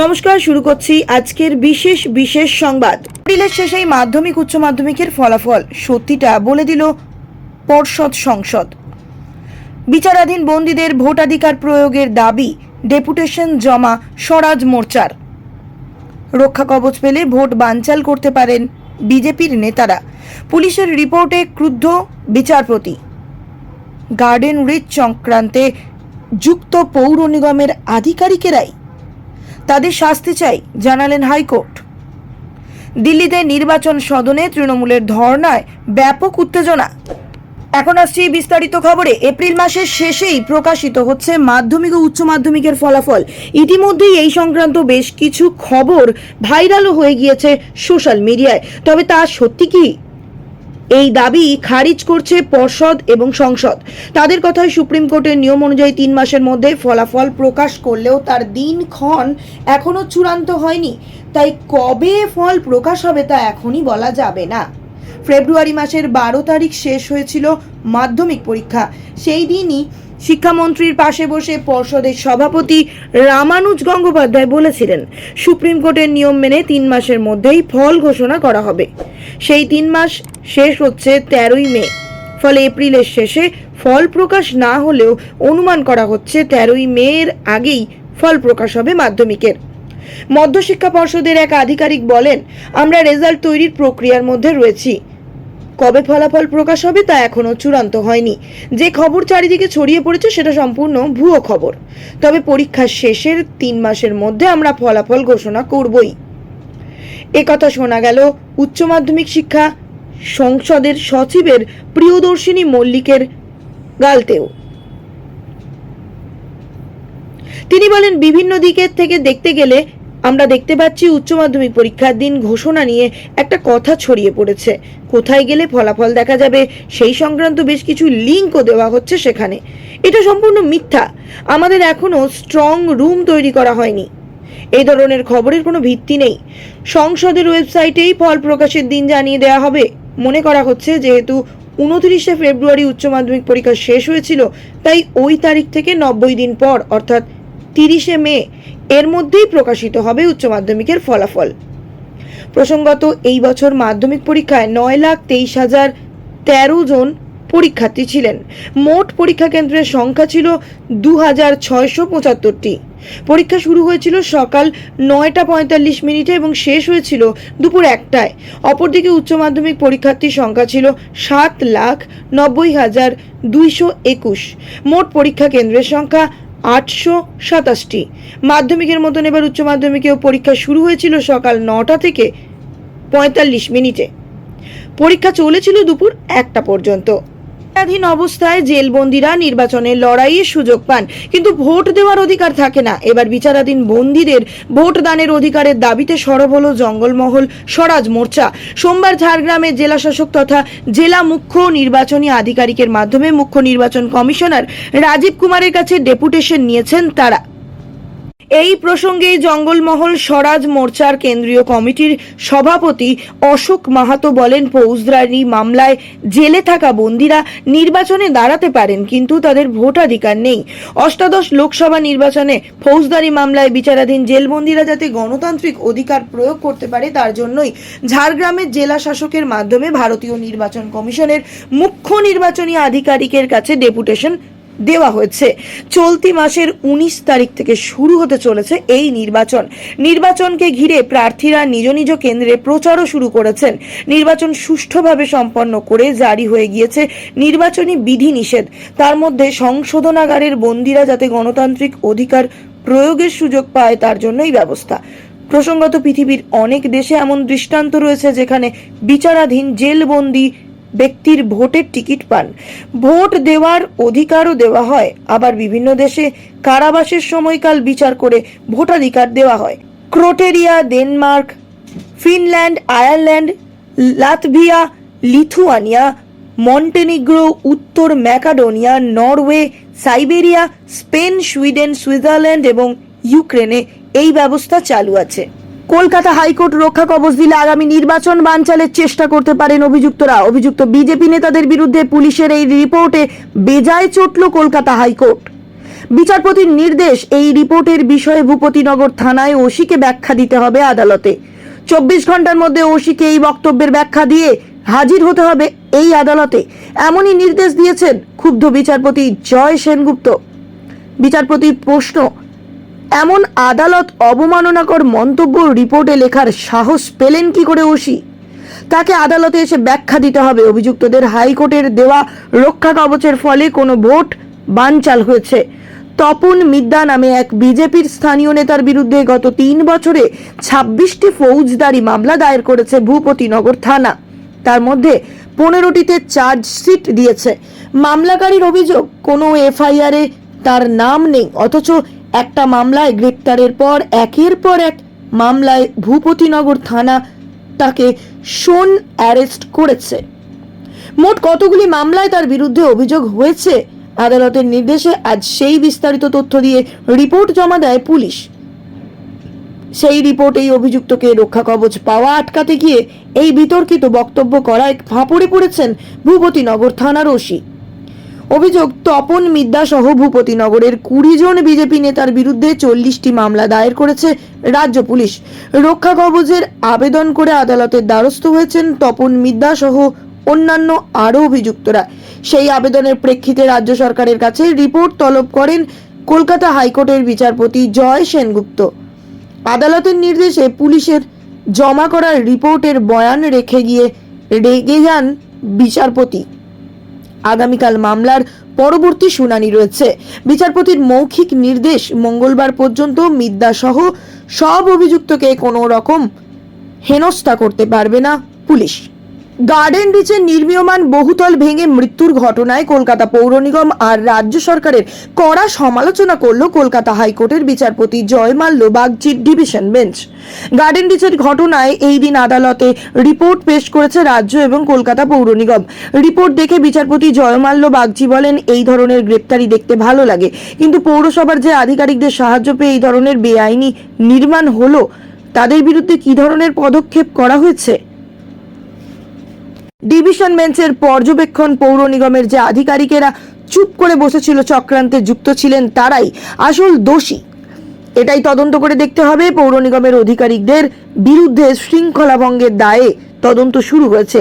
নমস্কার, শুরু করছি আজকের বিশেষ বিশেষ সংবাদ। এপ্রিলের শেষেই মাধ্যমিক, উচ্চ মাধ্যমিকের ফলাফল। সত্যিটা বলে দিল পর্ষদ সংসদ। বিচারাধীন বন্দীদের ভোটাধিকার প্রয়োগের দাবি, ডেপুটেশন জমা স্বরাজ মোর্চার। রক্ষা কবচ পেলে ভোট বানচাল করতে পারেন বিজেপির নেতারা। পুলিশের রিপোর্টে ক্রুদ্ধ বিচারপতি। গার্ডেন রিচ সংক্রান্তে যুক্ত পৌর নিগমের আধিকারিকেরাই তাদের শাস্তি চাই, জানালেন হাইকোর্ট। দিল্লিতে নির্বাচন সদনে তৃণমূলের ধর্নায় ব্যাপক উত্তেজনা। এখন আসছি বিস্তারিত খবরে। এপ্রিল মাসের শেষেই প্রকাশিত হচ্ছে মাধ্যমিক ও উচ্চ মাধ্যমিকের ফলাফল। ইতিমধ্যেই এই সংক্রান্ত বেশ কিছু খবর ভাইরালও হয়ে গিয়েছে সোশ্যাল মিডিয়ায়। তবে তা সত্যি কি? এই দাবি খারিজ করছে পর্ষদ এবং সংসদ। তাদের কথায় সুপ্রিম কোর্টের নিয়ম অনুযায়ী তিন মাসের মধ্যে ফলাফল প্রকাশ করলেও তার দিনক্ষণ এখনও চূড়ান্ত হয়নি। তাই কবে ফল প্রকাশ হবে তা এখনই বলা যাবে না। ফেব্রুয়ারি মাসের বারো তারিখ শেষ হয়েছিল মাধ্যমিক পরীক্ষা। সেই দিনই শিক্ষামন্ত্রীর পাশে বসে পর্ষদের সভাপতি রামানুজ গঙ্গোপাধ্যায় বলেছিলেন, সুপ্রিম কোর্টের নিয়ম মেনে তিন মাসের মধ্যেই ফল ঘোষণা করা হবে। সেই তিন মাস শেষ হচ্ছে তেরোই মে। ফলে এপ্রিলের শেষে ফল প্রকাশ না হলেও অনুমান করা হচ্ছে তেরোই মের আগেই ফল প্রকাশ হবে মাধ্যমিকের। মধ্যশিক্ষা পর্ষদের এক আধিকারিক বলেন, আমরা রেজাল্ট তৈরির প্রক্রিয়ার মধ্যে রয়েছি। কবে ফলাফল প্রকাশ হবে তা এখনও চূড়ান্ত হয়নি। যে খবর চারিদিকে ছড়িয়ে পড়েছে সেটা সম্পূর্ণ ভুয়ো খবর। তবে পরীক্ষা শেষের তিন মাসের মধ্যে আমরা ফলাফল ঘোষণা করবই। একথা শোনা গেল উচ্চ মাধ্যমিক শিক্ষা সংসদের সচিবের প্রিয়দর্শিনী মল্লিকের গালতেও। তিনি বলেন, বিভিন্ন দিকের থেকে দেখতে গেলে আমরা দেখতে পাচ্ছি উচ্চ মাধ্যমিক পরীক্ষার দিন ঘোষণা নিয়ে একটা কথা ছড়িয়ে পড়েছে। কোথায় গেলে ফলাফল দেখা যাবে সেই সংক্রান্ত বেশ কিছু লিঙ্কও দেওয়া হচ্ছে সেখানে। এটা সম্পূর্ণ মিথ্যা। আমাদের এখনও স্ট্রং রুম তৈরি করা হয়নি। এই ধরনের খবরের কোনো ভিত্তি নেই। সংসদের ওয়েবসাইটেই ফল প্রকাশের দিন জানিয়ে দেওয়া হবে। মনে করা হচ্ছে, যেহেতু উনত্রিশে ফেব্রুয়ারি উচ্চ মাধ্যমিক পরীক্ষা শেষ হয়েছিল, তাই ওই তারিখ থেকে নব্বই দিন পর, অর্থাৎ তিরিশে মে, এর মধ্যেই প্রকাশিত হবে উচ্চ মাধ্যমিকের ফলাফল। প্রসঙ্গত, এই বছর মাধ্যমিক পরীক্ষায় নয় লাখ তেইশ হাজার তেরো জন পরীক্ষার্থী ছিলেন। মোট পরীক্ষা কেন্দ্রের সংখ্যা ছিল দু হাজার ছয়শো পঁচাত্তরটি। পরীক্ষা শুরু হয়েছিল সকাল নয়টা পঁয়তাল্লিশ মিনিটে এবং শেষ হয়েছিল দুপুর একটায়। অপরদিকে উচ্চ মাধ্যমিক পরীক্ষার্থীর সংখ্যা ছিল সাত লাখ নব্বই হাজার দুইশো একুশ। মোট পরীক্ষা কেন্দ্রের সংখ্যা আটশো সাতাশটি। মাধ্যমিকের মতন এবার উচ্চ মাধ্যমিকেও পরীক্ষা শুরু হয়েছিল সকাল নটা থেকে পঁয়তাল্লিশ মিনিটে। পরীক্ষা চলেছিল দুপুর একটা পর্যন্ত। স্বাধীন অবস্থায় জেলবন্দিরা নির্বাচনে লড়াইয়ের সুযোগ পান, কিন্তু ভোট দেওয়ার অধিকার থাকে না। এবার বিচারাধীন বন্দীদের ভোট দানের অধিকারের দাবিতে সরব হল জঙ্গলমহল স্বরাজ মোর্চা। সোমবার ঝাড়গ্রামের জেলাশাসক তথা জেলা মুখ্য নির্বাচনী আধিকারিকের মাধ্যমে মুখ্য নির্বাচন কমিশনার রাজীব কুমারের কাছে ডেপুটেশন নিয়েছেন তারা। এই প্রসঙ্গে জঙ্গলমহল স্বরাজ মোর্চার কেন্দ্রীয় কমিটির সভাপতি অশোক মাহাতো বলেন ফৌজদারি মামলায় জেলে থাকা বন্দীরা নির্বাচনে দাঁড়াতে পারেন, কিন্তু তাদের ভোটাধিকার নেই। অষ্টাদশ লোকসভা নির্বাচনে ফৌজদারি মামলায় বিচারাধীন জেলবন্দীরা যাতে গণতান্ত্রিক অধিকার প্রয়োগ করতে পারে, তার জন্যই ঝাড়গ্রামের জেলা শাসকের মাধ্যমে ভারতীয় নির্বাচন কমিশনের মুখ্য নির্বাচনী আধিকারিকের কাছে ডেপুটেশন দেওয়া হয়েছে। চলতি মাসের উনিশ তারিখ থেকে শুরু হতে চলেছে এই নির্বাচন। নির্বাচনকে ঘিরে প্রার্থীরা নিজ নিজ কেন্দ্রে প্রচারও শুরু করেছেন। নির্বাচন সুষ্ঠুভাবে সম্পন্ন করে জারি হয়ে গিয়েছে নির্বাচনী বিধিনিষেধ। তার মধ্যে সংশোধনাগারের বন্দীরা যাতে গণতান্ত্রিক অধিকার প্রয়োগের সুযোগ পায়, তার জন্যই ব্যবস্থা। প্রসঙ্গত, পৃথিবীর অনেক দেশে এমন দৃষ্টান্ত রয়েছে যেখানে বিচারাধীন জেলবন্দি ব্যক্তির ভোটের টিকিট পান। ভোট দেওয়ার অধিকারও দেওয়া হয়। আবার বিভিন্ন দেশে কারাবাসের সময়কাল বিচার করে ভোটাধিকার দেওয়া হয়। Croatia, Denmark, Finland, Ireland, Latvia, Lithuania, Montenegro, উত্তর Macedonia, Norway, Siberia, Spain, Sweden, Switzerland এবং ইউক্রেনে এই ব্যবস্থা চালু আছে। কলকাতা হাইকোর্ট রক্ষা কবচ দিলে আগামী নির্বাচন বানচালের চেষ্টা করতে পারেন অভিযুক্তরা। অভিযুক্ত বিজেপি নেতাদের বিরুদ্ধে পুলিশের এই রিপোর্টে বেজায় চটল কলকাতা হাইকোর্ট। বিচারপতির নির্দেশ, এই রিপোর্টের বিষয়ে ভূপতিনগর থানায় ওসিকে ব্যাখ্যা দিতে হবে আদালতে। চব্বিশ ঘণ্টার মধ্যে ওসিকে এই বক্তব্যের ব্যাখ্যা দিয়ে হাজির হতে হবে এই আদালতে। এমনই নির্দেশ দিয়েছেন ক্ষুব্ধ বিচারপতি জয় সেনগুপ্ত। বিচারপতির প্রশ্ন এমন আদালত অবমাননাকর মন্তব্য রিপোর্টে লেখার সাহস পেলেন কি করে ওসি? তাকে আদালতে এসে ব্যাখ্যা দিতে হবে। অভিযুক্তদের হাইকোর্টের দেওয়া রক্ষা কবচের ফলে কোনো ভোট বানচাল হয়েছে। তপন মিদ্যা নামে এক বিজেপির স্থানীয় নেতার বিরুদ্ধে গত তিন বছরে ছাব্বিশটি ফৌজদারি মামলা দায়ের করেছে ভূপতিনগর থানা। তার মধ্যে পনেরোটিতে চার্জশিট দিয়েছে। মামলাকারীর অভিযোগ, কোনো এফআইআরে তার নাম নেই, অথচ একটা মামলায় গ্রেপ্তারের পর একের পর এক মামলায় ভূপতিনগর থানা তাকে শোন অ্যারেস্ট করেছে। মোট কতগুলি মামলায় তার বিরুদ্ধে অভিযোগ হয়েছে আদালতের নির্দেশে আজ সেই বিস্তারিত তথ্য দিয়ে রিপোর্ট জমা দেয় পুলিশ। সেই রিপোর্টেই অভিযুক্তকে রক্ষা কবচ পাওয়া আটকাতে গিয়ে এই বিতর্কিত বক্তব্য করায় ফাঁপড়ে পড়েছেন ভূপতিনগর থানার ওসি। অভিযোগ, তপন মিদ্যা সহ ভূপতিনগরের কুড়ি জন বিজেপি নেতার বিরুদ্ধে চল্লিশটি মামলা দায়ের করেছে রাজ্য পুলিশ। রক্ষা কবচের আবেদন করে আদালতের দ্বারস্থ হয়েছেন তপন মিদ্যা সহ অন্যান্য আরও অভিযুক্তরা। সেই আবেদনের প্রেক্ষিতে রাজ্য সরকারের কাছে রিপোর্ট তলব করেন কলকাতা হাইকোর্টের বিচারপতি জয় সেনগুপ্ত। আদালতের নির্দেশে পুলিশের জমা করা রিপোর্টের বয়ান রেখে গিয়ে রেগে যান বিচারপতি। আগামীকাল মামলার পরবর্তী শুনানি রয়েছে। বিচারপতির মৌখিক নির্দেশ মঙ্গলবার পর্যন্ত মিদ্যা সহ সব অভিযুক্তকে কোনো রকম হেনস্থা করতে পারবে না পুলিশ। গার্ডেন রিচে নির্মীয়মান বহুতল ভেঙে মৃত্যুর ঘটনায় কলকাতা পৌর নিগম আর রাজ্য সরকারের কড়া সমালোচনা করল কলকাতা হাইকোর্টের বিচারপতি জয়মাল্য বাগচির ডিভিশন বেঞ্চ। গার্ডেন রিচের ঘটনায় এই দিন আদালতে রিপোর্ট পেশ করেছে রাজ্য এবং কলকাতা পৌর নিগম। রিপোর্ট দেখে বিচারপতি জয়মাল্য বাগচি বলেন, এই ধরনের গ্রেপ্তারি দেখতে ভালো লাগে। কিন্তু পৌরসভার যে আধিকারিকদের সাহায্য পেয়ে এই ধরনের বেআইনি নির্মাণ হলো, তাদের বিরুদ্ধে কি ধরনের পদক্ষেপ করা হয়েছে? ডিভিশন বেঞ্চের পর্যবেক্ষণ পৌর নিগমের যে আধিকারিকেরা চুপ করে বসেছিল চক্রান্তে যুক্ত ছিলেন তারাই আসল দোষী। এটাই তদন্ত করে দেখতে হবে। পৌর নিগমের আধিকারিকদের বিরুদ্ধে শৃঙ্খলা ভঙ্গের দায়ে তদন্ত শুরু হয়েছে।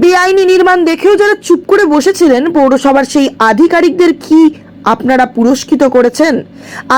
বেআইনি নির্মাণ দেখেও যারা চুপ করে বসেছিলেন, পৌরসভার সেই আধিকারিকদের কি আপনারা পুরস্কৃত করেছেন?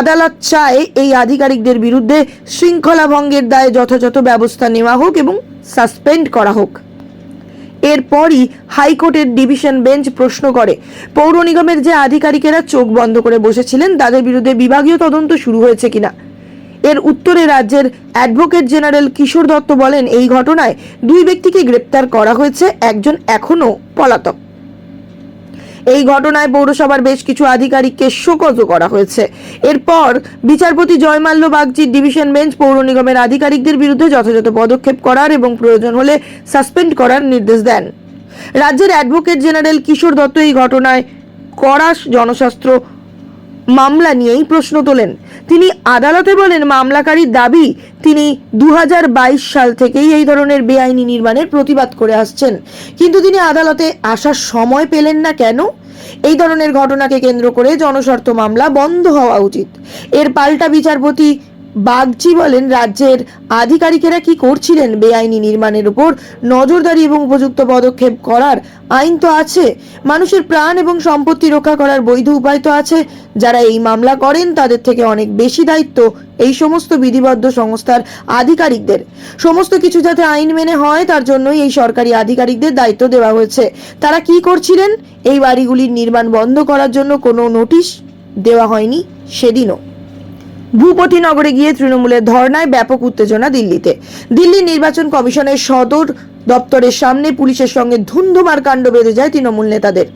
আদালত চায় এই আধিকারিকদের বিরুদ্ধে শৃঙ্খলা ভঙ্গের দায়ে যথাযথ ব্যবস্থা নেওয়া হোক এবং সাসপেন্ড করা হোক। এরপরই হাইকোর্টের ডিভিশন বেঞ্চ প্রশ্ন করে। পৌর নিগমের যে আধিকারিকেরা চোখ বন্ধ করে বসেছিলেন, তাদের বিরুদ্ধে বিভাগীয় তদন্ত শুরু হয়েছে কিনা? এর উত্তরে রাজ্যের অ্যাডভোকেট জেনারেল কিশোর দত্ত বলেন, এই ঘটনায় দুই ব্যক্তিকে গ্রেপ্তার করা হয়েছে, একজন এখনও পলাতক। এই ঘটনায় পৌরসভার বেশ কিছু আধিকারিককে শোকজ করা হয়েছে। এরপর বিচারপতি জয়মাল্য বাগজির ডিভিশন বেঞ্চ পৌর নিগমের আধিকারিকদের বিরুদ্ধে যথাযথ পদক্ষেপ করার এবং প্রয়োজন হলে সাসপেন্ড করার নির্দেশ দেন। রাজ্যের অ্যাডভোকেট জেনারেল কিশোর দত্ত এই ঘটনায় কড়া জনশাস্ত্র মামলা নিয়েই প্রশ্ন তোলেন। তিনি আদালতে বলেন, মামলাকারীর দাবি, তিনি দু হাজার বাইশ সাল থেকেই এই ধরনের বেআইনি নির্মাণের প্রতিবাদ করে আসছেন। কিন্তু তিনি আদালতে আসার সময় পেলেন না কেন? এই ধরনের ঘটনাকে কেন্দ্র করে জনস্বার্থ মামলা বন্ধ হওয়া উচিত। এর পাল্টা বিচারপতি বাগচি বলেন, রাজ্যের আধিকারিকেরা কি করছিলেন বেআইনি নির্মাণের উপর? নজরদারি এবং উপযুক্ত পদক্ষেপ করার আইন তো আছে। মানুষের প্রাণ এবং সম্পত্তি রক্ষা করার বৈধ উপায় তো আছে। যারা এই মামলা করেন, তাদের থেকে অনেক বেশি দায়িত্ব এই সমস্ত বিধিবদ্ধ সংস্থার আধিকারিকদের। সমস্ত কিছু যাতে আইন মেনে হয়, তার জন্যই এই সরকারি আধিকারিকদের দায়িত্ব দেওয়া হয়েছে। তারা কি করছিলেন? এই বাড়িগুলির নির্মাণ বন্ধ করার জন্য কোনো নোটিশ দেওয়া হয়নি সেদিনও। ভূপতিনগরে গিয়ে তৃণমূলের ধর্নায় ব্যাপক উত্তেজনা দিল্লিতে। দিল্লি নির্বাচন কমিশনের সদর দপ্তরের সামনে পুলিশের সঙ্গে ধুন্ধুমার কাণ্ড বেঁধে যায় তৃণমূল নেতাদের।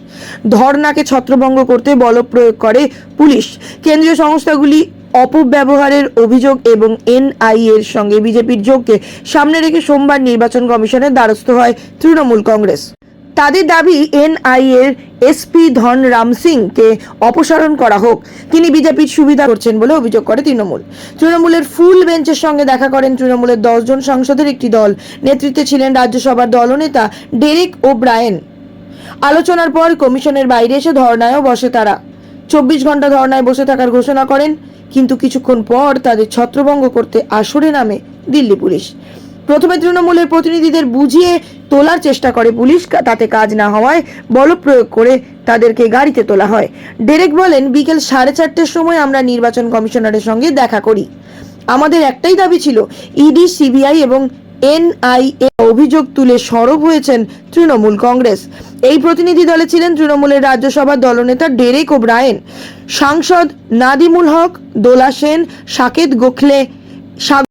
ধর্নাকে ছত্রভঙ্গ করতে বল প্রয়োগ করে পুলিশ। কেন্দ্রীয় সংস্থাগুলি অপব্যবহারের অভিযোগ এবং এনআই এর সঙ্গে বিজেপির যোগকে সামনে রেখে সোমবার নির্বাচন কমিশনের দ্বারস্থ হয় তৃণমূল কংগ্রেস। তাদের দাবি এনআই এর এসপি ধন রাম সিংকে অপসারণ করা হোক। তিনি বিজেপির সুবিধা করছেন বলে অভিযোগ করে তৃণমূল। তৃণমূলের ফুল বেঞ্চের সঙ্গে দেখা করেন তৃণমূলের দশজন সংসদের একটি দল। নেতৃত্বে ছিলেন রাজ্যসভার দলনেতা ডেরেক ও ব্রায়েন আলোচনার পর কমিশনের বাইরে এসে ধর্নায়ও বসে তারা। চব্বিশ ঘণ্টা ধর্নায় বসে থাকার ঘোষণা করেন, কিন্তু কিছুক্ষণ পর তাদের ছত্রভঙ্গ করতে আসরে নামে দিল্লি পুলিশ। প্রথমে তৃণমূলের প্রতিনিধিদের বুঝিয়ে তোলার চেষ্টা করে পুলিশ, তাতে কাজ না হওয়ায় বল প্রয়োগ করে তাদেরকে গাড়িতে তোলা হয়। ডেরেক বলেন, বিকেল সাড়ে চারটের সময় আমরা নির্বাচন কমিশনারের সঙ্গে দেখা করি। আমাদের একটাই দাবি ছিল, ইডি, সিবিআই এবং এনআইএ অভিযোগ তুলে সরব হয়েছেন তৃণমূল কংগ্রেস। এই প্রতিনিধি দলে ছিলেন তৃণমূলের রাজ্যসভা দলনেতা ডেরেক ও ব্রায়েন সাংসদ নাদিমুল হক, দোলা সেন, সাকেত গোখলে